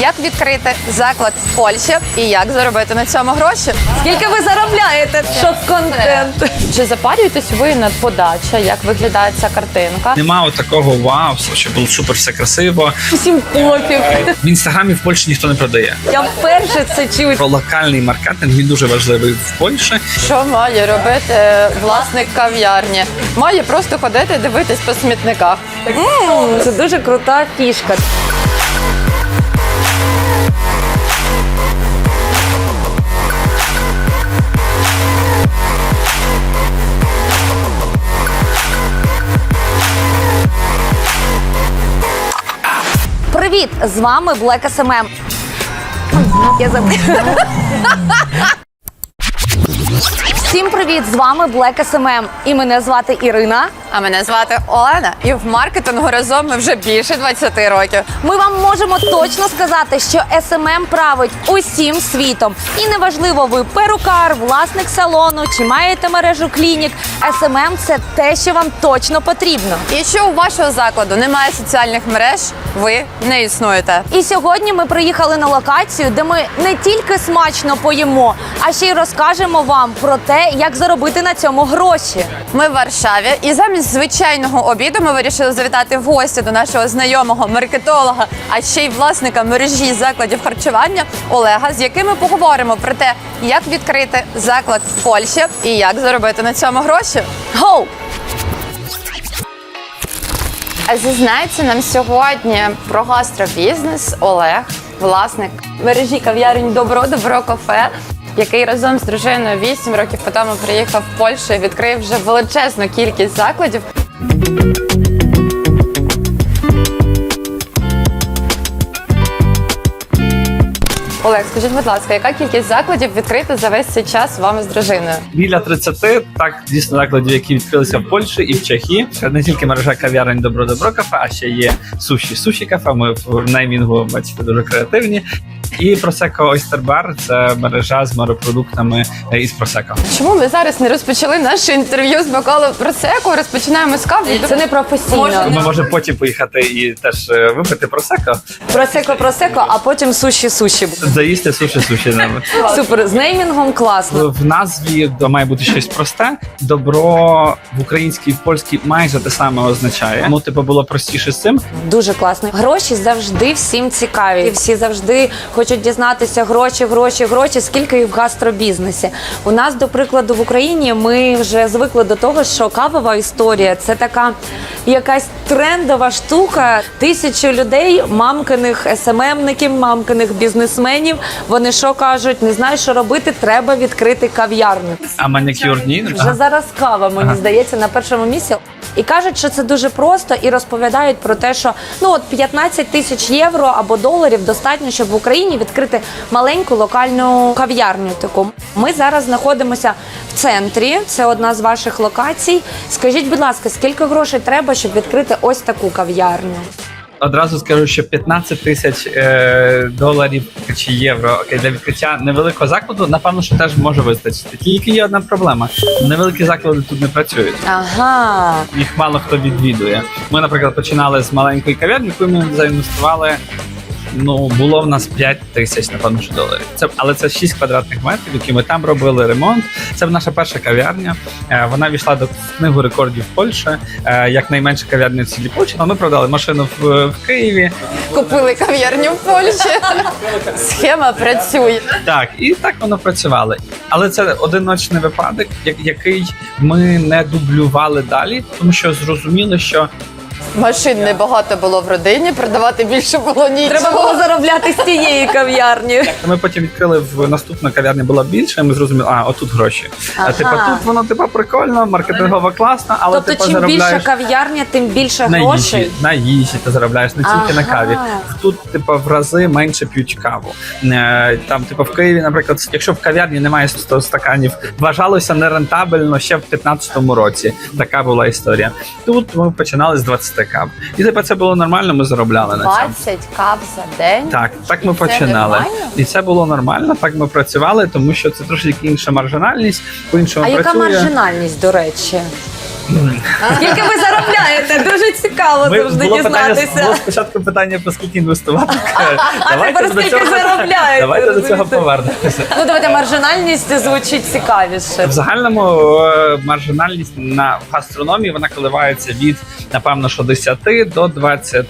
як відкрити заклад в Польщі і як заробити на цьому гроші. Скільки ви заробляєте? Шок-контент. Чи запарюєтесь ви над подача? Як виглядає ця картинка? Нема от такого вау, що було супер все красиво. Всім пофіг. В інстаграмі в Польщі ніхто не продає. Я вперше це чую. Про локальний маркетинг він дуже важливий в Польщі. Що має робити власник кав'ярні? Має просто ходити дивитись по смітниках. М, Це дуже крута фішка. Привіт! З вами Black SMM. Я. Всім привіт! З вами Black SMM. І мене звати Ірина. А мене звати Олена, і в маркетингу разом ми вже більше 20 років. Ми вам можемо точно сказати, що SMM править усім світом. І неважливо, ви перукар, власник салону чи маєте мережу клінік. SMM – це те, що вам точно потрібно. І що у вашого закладу немає соціальних мереж, ви не існуєте. І сьогодні ми приїхали на локацію, де ми не тільки смачно поїмо, а ще й розкажемо вам про те, як заробити на цьому гроші. Ми в Варшаві, і замість звичайного обіду ми вирішили завітати в гості до нашого знайомого маркетолога, а ще й власника мережі закладів харчування Олега, з яким ми поговоримо про те, як відкрити заклад в Польщі і як заробити на цьому гроші. Гоу! А Зізнається нам сьогодні про гастробізнес Олег, власник мережі кав'ярень Добро Добро кафе, який разом з дружиною 8 років по тому приїхав в Польщу і відкрив вже величезну кількість закладів. Олег, скажіть, будь ласка, яка кількість закладів відкрита за весь цей час вами з дружиною? Біля 30, так дійсно закладів, які відкрилися в Польщі і в Чехії. Не тільки мережа кав'ярень Добро Добро кафе, а ще є суші суші кафе. Ми в неймінгу бачите дуже креативні. І Oyster Bar – це мережа з морепродуктами із Prosecco. Чому ми зараз не розпочали наше інтерв'ю з бокалу просеку? Розпочинаємо з кави. Це не професійно. Ми можемо потім поїхати і теж е, випити Prosecco, Просеко, просеко, а потім суші суші. заїсти суші суші нами. Супер, з неймінгом класно. В назві до- має бути щось просте. Добро в українській і в польській майже те саме означає. Тому типу було простіше з цим. Дуже класно. Гроші завжди всім цікаві. І всі завжди хочуть дізнатися гроші, гроші, гроші, скільки їх в гастробізнесі. У нас, до прикладу, в Україні ми вже звикли до того, що кавова історія це така якась трендова штука. Тисячі людей, мамкиних СММників, мамкиних бізнесменів. Вони що кажуть, не знають, що робити, треба відкрити кав'ярню. А манікюр ні. Вже зараз кава, мені здається, на першому місці. І кажуть, що це дуже просто, і розповідають про те, що ну от 15 тисяч євро або доларів достатньо, щоб в Україні відкрити маленьку локальну кав'ярню. Таку ми зараз знаходимося в центрі. Це одна з ваших локацій. Скажіть, будь ласка, скільки грошей треба, щоб відкрити ось таку кав'ярню? Одразу скажу, що 15 тисяч е, доларів чи євро окей, для відкриття невеликого закладу, напевно, що теж може вистачити. Тільки є одна проблема: невеликі заклади тут не працюють. Ага, Їх мало хто відвідує. Ми, наприклад, починали з маленької кав'ярні, яку ми заінвестували. Ну, було в нас 5 тисяч, напевно, що доларів. Це, але це 6 квадратних метрів, які ми там робили ремонт. Це наша перша кав'ярня. Е, вона війшла до книгу рекордів Польщі, е, як найменша кав'ярня в цілій Польщі. Ми продали машину в, в Києві. Купили кав'ярню в Польщі. Схема працює. Так, і так воно працювало. Але це одиночний випадок, який ми не дублювали далі, тому що зрозуміли, що Машин небагато було в родині, продавати більше було нічого. треба було заробляти з цієї кав'ярні. Ми потім відкрили в наступну кав'ярня була більше, і ми зрозуміли, а отут гроші. Ага. А типу тут воно типу прикольно, маркетингово класно, але Тобто, типу чим більша заробляєш кав'ярня, тим більше на грошей. їжі, на їжі ти заробляєш не тільки на каві. Тут, типу, в рази менше п'ють каву. Е, Там, типу, в Києві, наприклад, якщо в кав'ярні немає 100 стаканів, вважалося нерентабельно ще в 15-му році. Така була історія. Тут ми починали з 20 кав. І тебе це було нормально, ми заробляли на цьому. 20 кап за день. Так, так ми і починали. Це І це було нормально, так ми працювали, тому що це трошки інша маржинальність, по-іншому А яка маржинальність, до речі? Скільки ви заробляєте? Дуже цікаво Ми- завжди було питання, дізнатися. було спочатку питання про скільки інвестувати. тепер до скільки заробляєте, Давайте до цього розумієте? повернемося. Ну давайте маржинальність звучить цікавіше. В загальному е, маржинальність на в гастрономії вона коливається від напевно що 10 до 20,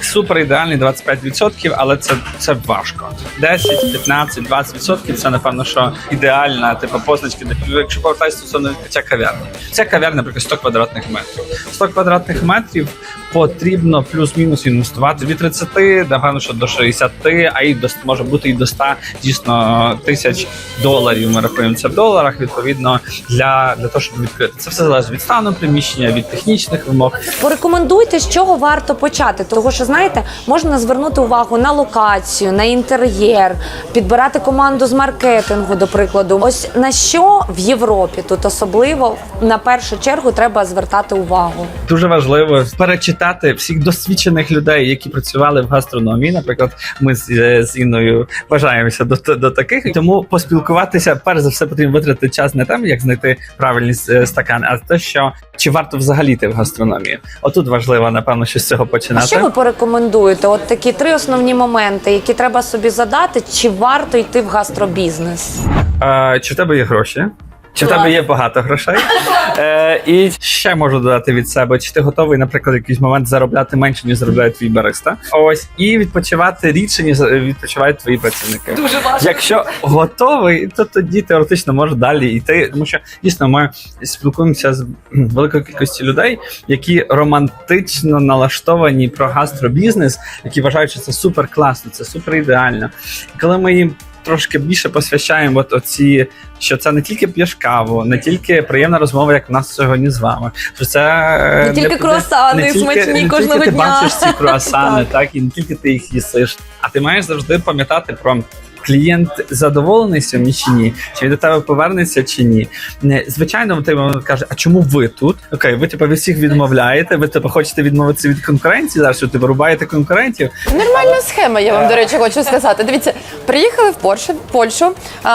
супер ідеальний 25%, але це, це важко. 10, 15, 20% це напевно що ідеальна типу позначки. Якщо повертатися стосовно відкриття кав'ярні, ця кав'ярня, наприклад, 100 квадратних метрів. 100 квадратних метрів потрібно плюс-мінус інвестувати від 30, напевно, що до 60, а і до може бути і до 100 дійсно тисяч доларів. Ми рахуємо це в доларах. Відповідно для, для того, щоб відкрити. Це все залежить від стану приміщення, від технічних вимог. Порекомендуйте, з чого варто почати. Того, що знаєте, можна звернути увагу на локацію, на інтер'єр, підбирати команду з маркетингу, до прикладу. Ось на що в Європі тут особливо на першу чергу треба звертати увагу. Дуже важливо перечитати всіх досвідчених людей, які працювали в гастрономії. Наприклад, ми з, е, з Інною вважаємося до, до таких. Тому поспілкуватися, перш за все, потрібно витратити час не там, як знайти правильні е, стакани, а те, що чи варто взагалі йти в гастрономію. Отут важливо, напевно, що з цього А що ви порекомендуєте? От такі три основні моменти, які треба собі задати, чи варто йти в гастробізнес? Е, чи в тебе є гроші? Чи в тебе є багато грошей? Е, і ще можу додати від себе, чи ти готовий, наприклад, в якийсь момент заробляти менше, ніж заробляє твій бариста? Ось і відпочивати рідше, ніж відпочивають твої працівники. Дуже важко. Якщо готовий, то тоді теоретично може далі йти. Тому що дійсно ми спілкуємося з великою кількістю людей, які романтично налаштовані про гастробізнес, які вважають, що це супер класно, це супер ідеально. І коли ми їм трошки більше посвящаємо от оці, що це не тільки п'єш каву, не тільки приємна розмова, як в нас сьогодні з вами. Що це е, Не тільки круасани смачні не кожного тільки ти бачиш ці круасани, так і не тільки ти їх їсиш, а ти маєш завжди пам'ятати про. Клієнт задоволений сьогодні чи ні? Чи він до тебе повернеться чи ні? Не, Звичайно, ти каже, а чому ви тут? Окей, ви типу, від всіх відмовляєте, ви типу, хочете відмовитися від конкуренції, зараз що ти вирубаєте конкурентів. Нормальна схема, я вам, до речі, хочу сказати. Дивіться, приїхали в Польщу, Польщу,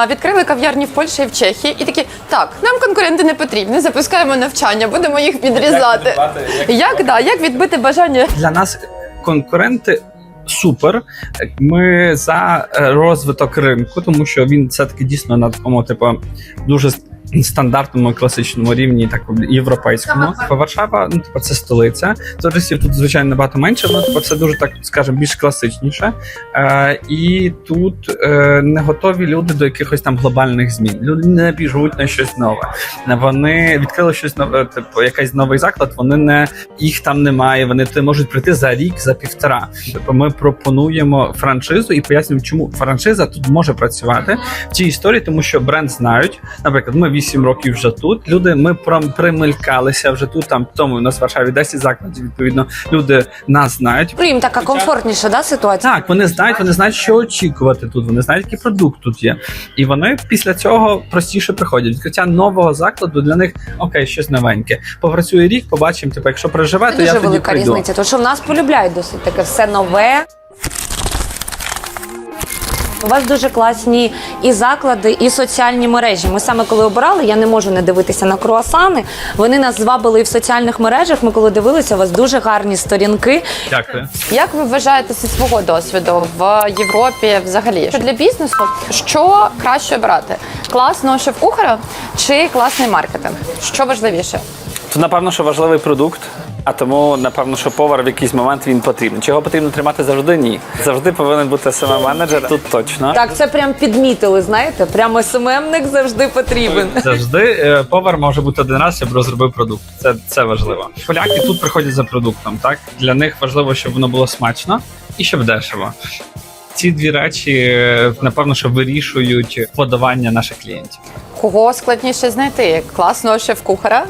відкрили кав'ярні в Польщі і в Чехії, і такі, так, нам конкуренти не потрібні, запускаємо навчання, будемо їх підрізати. Як, да, як відбити бажання? Для нас конкуренти. Супер, ми за е, розвиток ринку, тому що він все таки дійсно на такому, типу, дуже стандартному класичному рівні, так європейському. Типу, Варшава, ну типу, це столиця. Туристів тут звичайно набагато менше, але типу, це дуже так, скажімо, більш класичніше. Е, і тут е, не готові люди до якихось там глобальних змін. Люди не біжуть на щось нове. Вони відкрили щось нове, типу, якийсь новий заклад. Вони не їх там немає. Вони ти можуть прийти за рік, за півтора. Типу, ми пропонуємо франшизу і пояснюємо, чому франшиза тут може працювати в цій історії, тому що бренд знають. Наприклад, ми 8 років вже тут. Люди ми примелькалися вже тут. Там тому у нас в Варшаві 10 закладів. Відповідно, люди нас знають. Ну, їм така комфортніша да, ситуація. Так, вони знають, вони знають, що очікувати тут. Вони знають, який продукт тут є. І вони після цього простіше приходять. Відкриття нового закладу для них окей, щось новеньке. Попрацює рік, побачимо. Типу, якщо проживе, Це то я дуже тоді велика прийду. різниця, тому що в нас полюбляють досить таке все нове. У вас дуже класні і заклади, і соціальні мережі. Ми саме коли обирали, я не можу не дивитися на круасани. Вони нас звабили і в соціальних мережах. Ми коли дивилися, у вас дуже гарні сторінки. Дякую. Як ви вважаєте зі свого досвіду в Європі взагалі? Що для бізнесу що краще обирати? Класного шеф-кухаря чи класний маркетинг? Що важливіше? Тут, напевно, що важливий продукт, а тому, напевно, що повар в якийсь момент він потрібен. Чого потрібно тримати завжди? Ні. Завжди повинен бути саме менеджер. Тут точно. Так, це прям підмітили. Знаєте, прямо СММник завжди потрібен. Завжди е, повар може бути один раз, щоб розробив продукт. Це, це важливо. Поляки тут приходять за продуктом. Так для них важливо, щоб воно було смачно і щоб дешево. Ці дві речі, е, напевно, що вирішують подавання наших клієнтів. Кого складніше знайти? Класного шеф-кухаря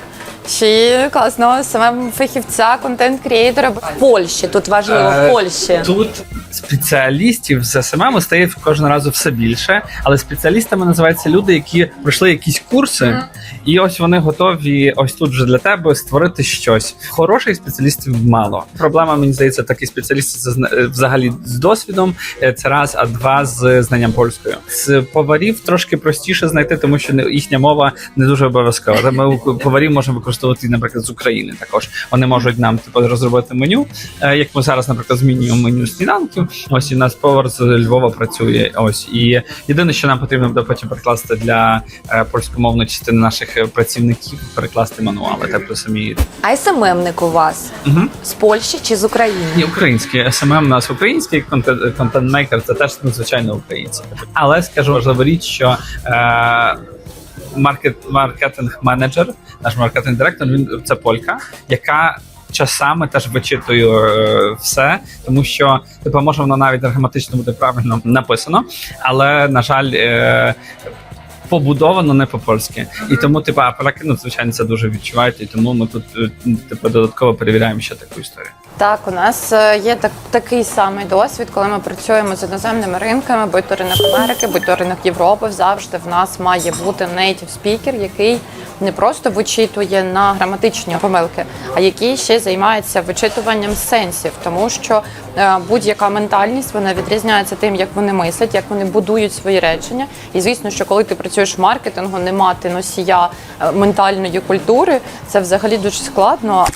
чи класного саме фахівця, контент-крієйтора? В Польщі тут важливо в Е, Польщі. Тут спеціалістів з СММ стає кожного разу все більше, але спеціалістами називаються люди, які пройшли якісь курси, і ось вони готові ось тут вже для тебе створити щось. Хороших спеціалістів мало. Проблема мені здається, такі спеціалісти е, взагалі з досвідом. е, Це раз, а два з знанням польської. З поварів трошки простіше знайти, тому що їхня мова не дуже обов'язкова. Ми поварів можемо використовувати використовувати, наприклад, з України. Також вони можуть нам типу розробити меню. Е, як ми зараз, наприклад, змінюємо меню сніданків. Ось і у нас повар з Львова працює. Ось і єдине, що нам потрібно буде потім перекласти для е, польськомовної частини наших е, працівників, перекласти мануали. Тобто самі А СММник у вас угу. з Польщі чи з України? і український СММ у нас український контент контент-мейкер це теж надзвичайно українці. Але скажу важливу річ, що е, маркет маркетинг менеджер, наш маркетинг директор, він це полька, яка. Часами теж вичитує все, тому що типу, може воно навіть граматично буде правильно написано, але на жаль, побудовано не по-польськи. І тому, типу, а поляки, ну, звичайно, це дуже відчувають, і тому ми тут е, типу, додатково перевіряємо ще таку історію. Так, у нас е, є так, такий самий досвід, коли ми працюємо з іноземними ринками, будь то ринок Америки, будь то ринок Європи. Завжди в нас має бути native speaker, який не просто вичитує на граматичні помилки, а який ще займається вичитуванням сенсів, тому що е, будь-яка ментальність вона відрізняється тим, як вони мислять, як вони будують свої речення. І звісно, що коли ти працюєш в маркетингу, не мати носія е, ментальної культури, це взагалі дуже складно.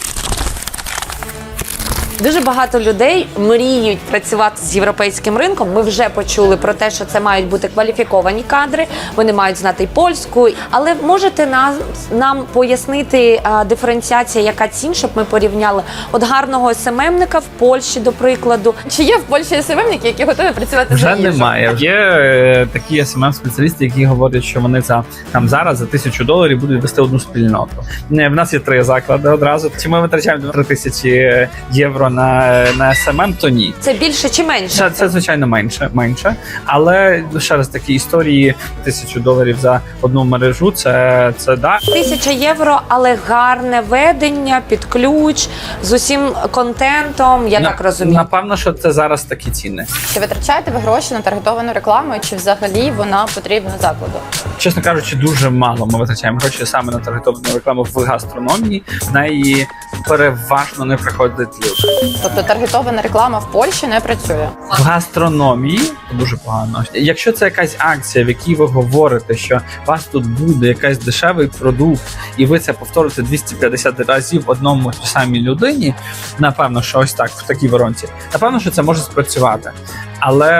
Дуже багато людей мріють працювати з європейським ринком. Ми вже почули про те, що це мають бути кваліфіковані кадри. Вони мають знати й польську. Але можете нам, нам пояснити а, диференціація, яка цін, щоб ми порівняли от гарного СММника в Польщі, до прикладу. Чи є в Польщі СММники, які готові працювати за Вже їжу? немає. Є е, такі смм спеціалісти, які говорять, що вони за там зараз за тисячу доларів будуть вести одну спільноту. Не в нас є три заклади одразу. Чи ми витрачаємо три тисячі євро на, на СММ, то ні. Це більше чи менше? Це, це звичайно менше, менше. Але ще раз такі історії тисячу доларів за одну мережу. Це це да. Тисяча євро, але гарне ведення під ключ з усім контентом. Я На- так розумію. Напевно, що це зараз такі ціни. Чи витрачаєте ви гроші на таргетовану рекламу, чи взагалі вона потрібна закладу? Чесно кажучи, дуже мало ми витрачаємо гроші саме на таргетовану рекламу в гастрономії. В неї переважно не приходять люди. Тобто таргетована реклама в Польщі не працює. В гастрономії дуже погано. Якщо це якась акція, в якій ви говорите, що у вас тут буде якийсь дешевий продукт, і ви це повторите 250 разів одному самій людині, напевно, що ось так в такій воронці, напевно, що це може спрацювати. Але,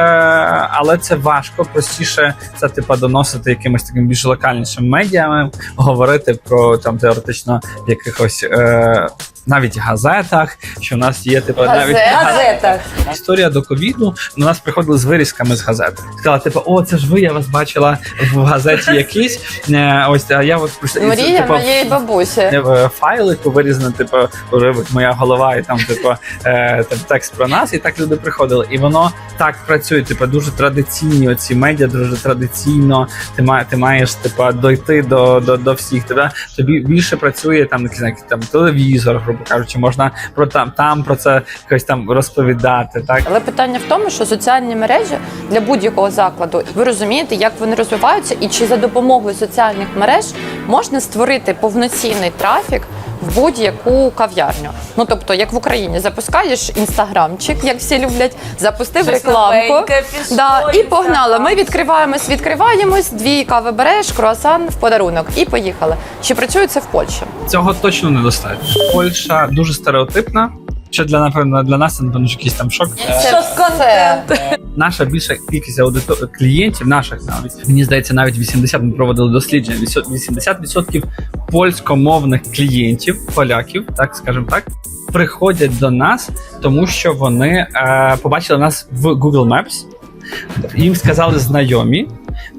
але це важко, простіше це типа доносити якимось таким більш локальнішим медіям, говорити про там теоретично якихось е, навіть газетах, що в нас є типа навіть Газети? Газетах. Історія до ковіду до нас приходили з вирізками з газет. Сказала, типу, о, це ж ви, я вас бачила в газеті якийсь. Е, Ось а я от прийшла Мрія типу, моєї бабусі. в файлику вирізано, типу, вже моя голова, і там, типу, е, там текст про нас, і так люди приходили. І воно так працює, типу, дуже традиційні оці медіа, дуже традиційно. Ти маєш, ти маєш типу, дойти до, до, до всіх. Тебе тобі більше працює там, не знаю, там телевізор, грубо кажучи, можна про там, там про це якось там розповідати. Так Але питання в тому, що соціальні мережі для будь-якого закладу ви розумієте, як вони розвиваються, і чи за допомогою соціальних мереж можна створити повноцінний трафік в будь-яку кав'ярню. Ну тобто, як в Україні, запускаєш інстаграмчик, як всі люблять, запустив Щось рекламку. новеньке пішло, Да, і погнали. Ми відкриваємось, відкриваємось, дві кави береш, круасан в подарунок, і поїхали. Чи працює це в Польщі? цього точно недостатньо. Польща дуже стереотипна. Що для напевно для нас це напевно якийсь там шок. Це все. Наша більша кількість аудитор клієнтів, наших навіть мені здається, навіть 80, ми проводили дослідження. 80% польськомовних клієнтів, поляків, так скажімо так, приходять до нас, тому що вони е, побачили нас в Google Maps, їм сказали знайомі,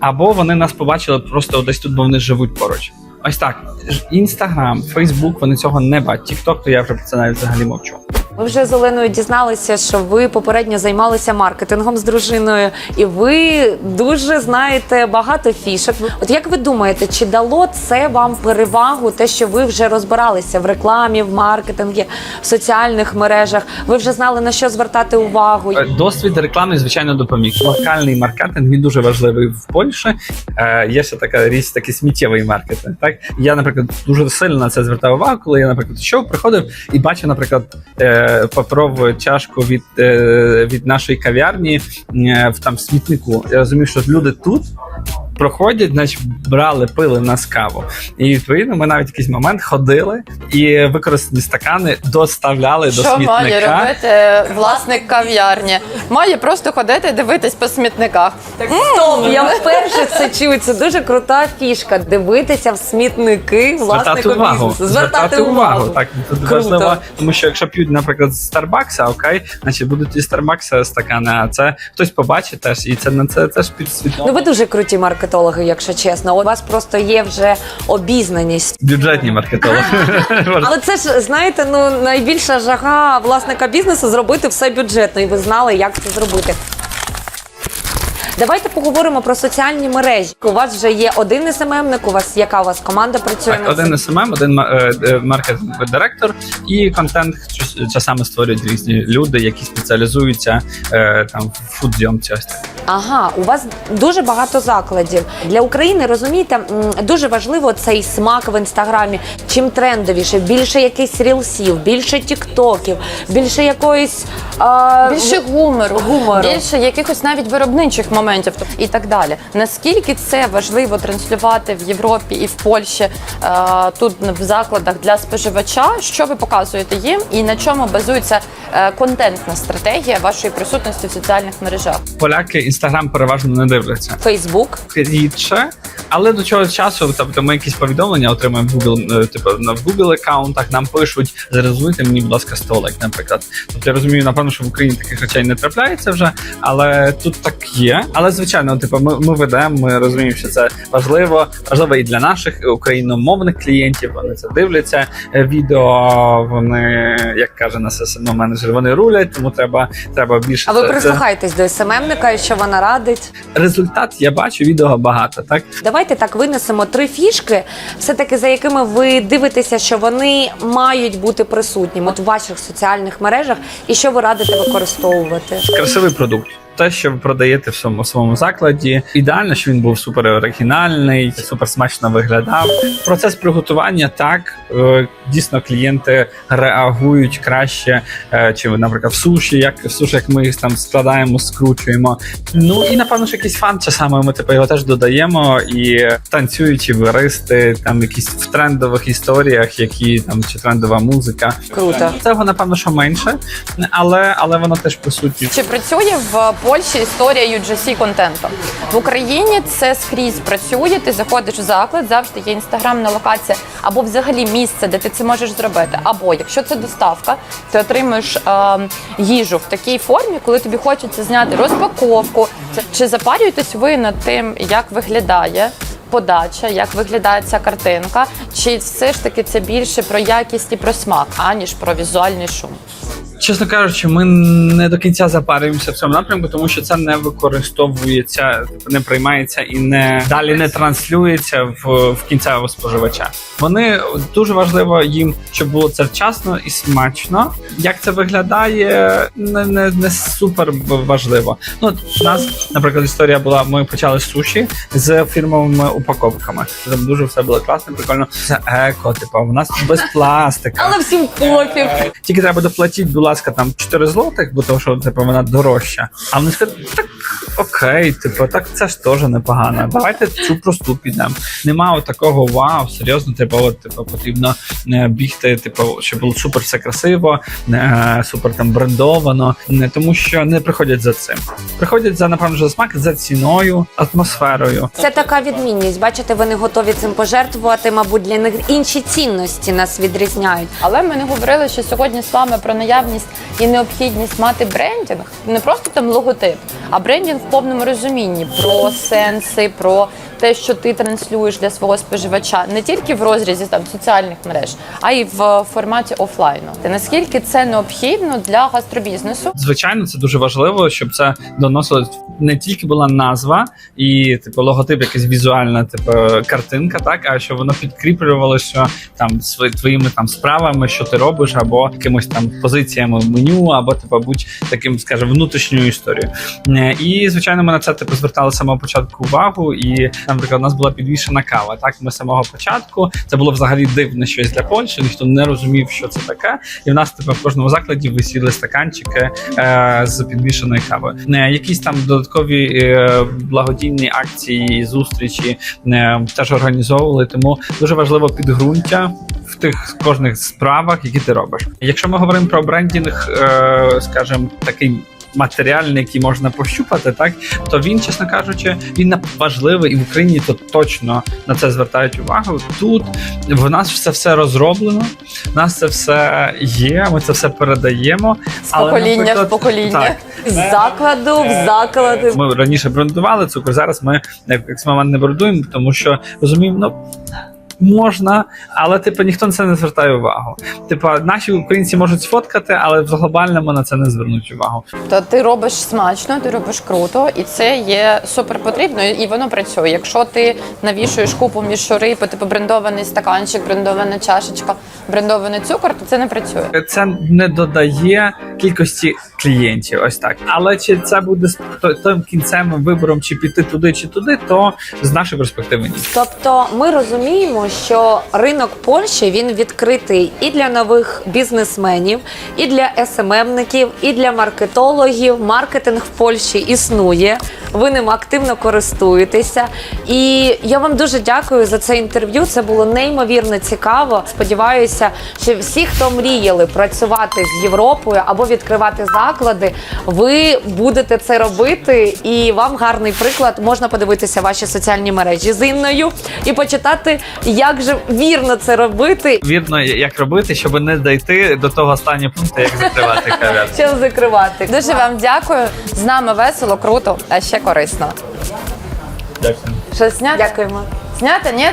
або вони нас побачили просто десь тут, бо вони живуть поруч. Ось так. Інстаграм, Фейсбук, вони цього не бачать. Тікток, то я вже про це навіть взагалі мовчу. Ми вже з Оленою дізналися, що ви попередньо займалися маркетингом з дружиною, і ви дуже знаєте багато фішок. От як ви думаєте, чи дало це вам перевагу, те, що ви вже розбиралися в рекламі, в маркетингі, в соціальних мережах? Ви вже знали на що звертати увагу? Досвід реклами, звичайно, допоміг. Локальний маркетинг він дуже важливий в Польщі. Е, є ще така річ, такий сміттєвий маркетинг. Так я, наприклад, дуже сильно на це звертав увагу, коли я, наприклад, йшов, приходив і бачив, наприклад, е, паперову чашку від, е, від нашої кав'ярні е, в там смітнику. Я розумів, що люди тут. Проходять, значить брали, пили нас каву. І відповідно ми навіть якийсь момент ходили і використані стакани доставляли до Що має робити власник кав'ярні? Має просто ходити і дивитись по смітниках. Стоп, я вперше це чую. Це дуже крута фішка. Дивитися в смітники Звертати власнику увагу, бізнесу. Звертати увагу. Так, тут Круто. важливо, тому що якщо п'ють, наприклад, з Старбакса, окей, значить будуть і Старбакса стакани, а це хтось побачить теж, і це на це теж підсвідомо. Ну ви дуже круті маркетологи, якщо чесно. У вас просто є вже обізнаність. Бюджетні маркетологи. Але це ж знаєте, ну найбільша жага власника бізнесу зробити все бюджетно, і ви знали, як це зробити. Давайте поговоримо про соціальні мережі. У вас вже є один СММник, у вас яка у вас команда працює Так, один СММ, один ма- е, е, маркетинг-директор і контент час- часами створюють різні люди, які спеціалізуються е, там в фудзйомці. Ага, у вас дуже багато закладів для України. Розумієте, дуже важливо цей смак в інстаграмі. Чим трендовіше, більше якихось рілсів, більше тіктоків, більше якоїсь а, Більше гумору, Гумору. більше якихось навіть виробничих моментів тобто, і так далі. Наскільки це важливо транслювати в Європі і в Польщі е, тут в закладах для споживача? Що ви показуєте їм, і на чому базується е, контентна стратегія вашої присутності в соціальних мережах? Поляки інстаграм переважно не дивляться. Фейсбук. Рідше, але до цього часу, тобто ми якісь повідомлення отримуємо в Google, е, типу на Google аккаунтах, нам пишуть зарезервуйте мені, будь ласка, столик, наприклад. Тобто я розумію, напевно, що в Україні таких речей не трапляється вже, але тут так є. Але звичайно, типу, ми, ми ведемо, ми розуміємо, що це важливо, важливо і для наших україномовних клієнтів. Вони це дивляться. Е, Відео вони, як каже нас SMM менеджер, вони рулять, тому треба, треба більше. А ви прислухаєтесь до СММника, що вона радить? результат. Я бачу відео багато, так Давайте так винесемо три фішки, все таки за якими ви дивитеся, що вони мають бути присутніми от в ваших соціальних мережах, і що ви радите використовувати. красивий продукт. Те, що ви продаєте в своєму, своєму закладі, ідеально, що він був супер оригінальний, супер смачно виглядав. Процес приготування так е, дійсно клієнти реагують краще, е, чи наприклад в суші, як в суші, як ми їх там складаємо, скручуємо. Ну і напевно, що якийсь фан часами ми типу його теж додаємо. І танцюючі виристи, там якісь в трендових історіях, які там чи трендова музика. Круто. Цього напевно, що менше, але але воно теж присутнє. Чи працює в Польщі історія UGC контенту? В Україні це скрізь працює. Ти заходиш в заклад, завжди є інстаграмна локація, або взагалі місце, де ти це можеш зробити. Або якщо це доставка, ти отримуєш е, їжу в такій формі, коли тобі хочеться зняти розпаковку. Чи запарюєтесь ви над тим, як виглядає? Подача, як виглядає ця картинка, чи все ж таки це більше про якість і про смак, аніж про візуальний шум? Чесно кажучи, ми не до кінця запарюємося в цьому напрямку, тому що це не використовується, не приймається і не далі не транслюється в, в кінцевого споживача. Вони дуже важливо їм, щоб було це вчасно і смачно. Як це виглядає, не, не, не супер важливо. Ну, у нас, наприклад, історія була: ми почали з суші з фірмовими упаковками. Там дуже все було класно, прикольно. Це еко, типу, у нас без пластика. Але всім пофіг. Тільки треба доплатити, будь ласка, там 4 злотих, бо того, що типу, вона дорожча. А вони скажуть, так окей, типу, так це ж теж непогано. Давайте цю просту підемо. Нема такого вау, серйозно, типу, от, типу, потрібно е, бігти, типу, щоб було супер все красиво, е, супер там брендовано. Не тому, що не приходять за цим. Приходять за напевно за смак, за ціною, атмосферою. Це така відмінність. Бачите, вони готові цим пожертвувати. Мабуть, для них інші цінності нас відрізняють. Але ми не говорили, що сьогодні з вами про наявність і необхідність мати брендінг, не просто там логотип, а брендінг в повному розумінні про сенси, про те, що ти транслюєш для свого споживача, не тільки в розрізі там соціальних мереж, а й в форматі офлайну. Ти наскільки це необхідно для гастробізнесу? Звичайно, це дуже важливо, щоб це доносилось не тільки була назва і типу логотип, якась візуальна, типу картинка, так а щоб воно підкріплювало, що там свої твоїми там справами, що ти робиш, або якимось там позиціями в меню, або типу будь таким, скажімо, внутрішньою історією. Е, І звичайно, ми на це типу звертали самого початку увагу і Наприклад, у нас була підвішена кава. Так, ми з самого початку це було взагалі дивне щось для Польщі. Ніхто не розумів, що це таке. І в нас тепер в кожному закладі висіли стаканчики е, з підвішеною кавою. Не якісь там додаткові е, благодійні акції, зустрічі е, теж організовували. Тому дуже важливо підґрунтя в тих кожних справах, які ти робиш. Якщо ми говоримо про брендінг, е, скажімо, такий. Матеріальний, який можна пощупати, так то він, чесно кажучи, він важливий і в Україні то точно на це звертають увагу. Тут в нас це все розроблено, в нас це все є. Ми це все передаємо. З покоління в покоління. Так, З закладу в заклади. ми раніше брендували цукор. Зараз ми як експеримент не брендуємо, тому що розуміємо, ну. Можна, але типу ніхто на це не звертає увагу. Типу, наші українці можуть сфоткати, але в глобальному на це не звернуть увагу. То ти робиш смачно, ти робиш круто, і це є супер потрібно, і воно працює. Якщо ти навішуєш купу мішури, по типу брендований стаканчик, брендована чашечка, брендований цукор, то це не працює. Це не додає кількості клієнтів, ось так. Але чи це буде з то- тим кінцевим вибором, чи піти туди, чи туди, то з нашої перспективи ні. Тобто ми розуміємо, що ринок Польщі він відкритий і для нових бізнесменів, і для СММників, і для маркетологів. Маркетинг в Польщі існує. Ви ним активно користуєтеся. І я вам дуже дякую за це інтерв'ю. Це було неймовірно цікаво. Сподіваюся, що всі, хто мріяли працювати з Європою або відкривати заклади, ви будете це робити. І вам гарний приклад. Можна подивитися ваші соціальні мережі з Інною і почитати, як же вірно це робити. Вірно, як робити, щоб не дійти до того останнього пункту, як закривати кав'ярню. Чим закривати. Дуже вам дякую. З нами весело, круто, а ще корисно. Дякую. Що зняти? Дякуємо. Зняти, ні?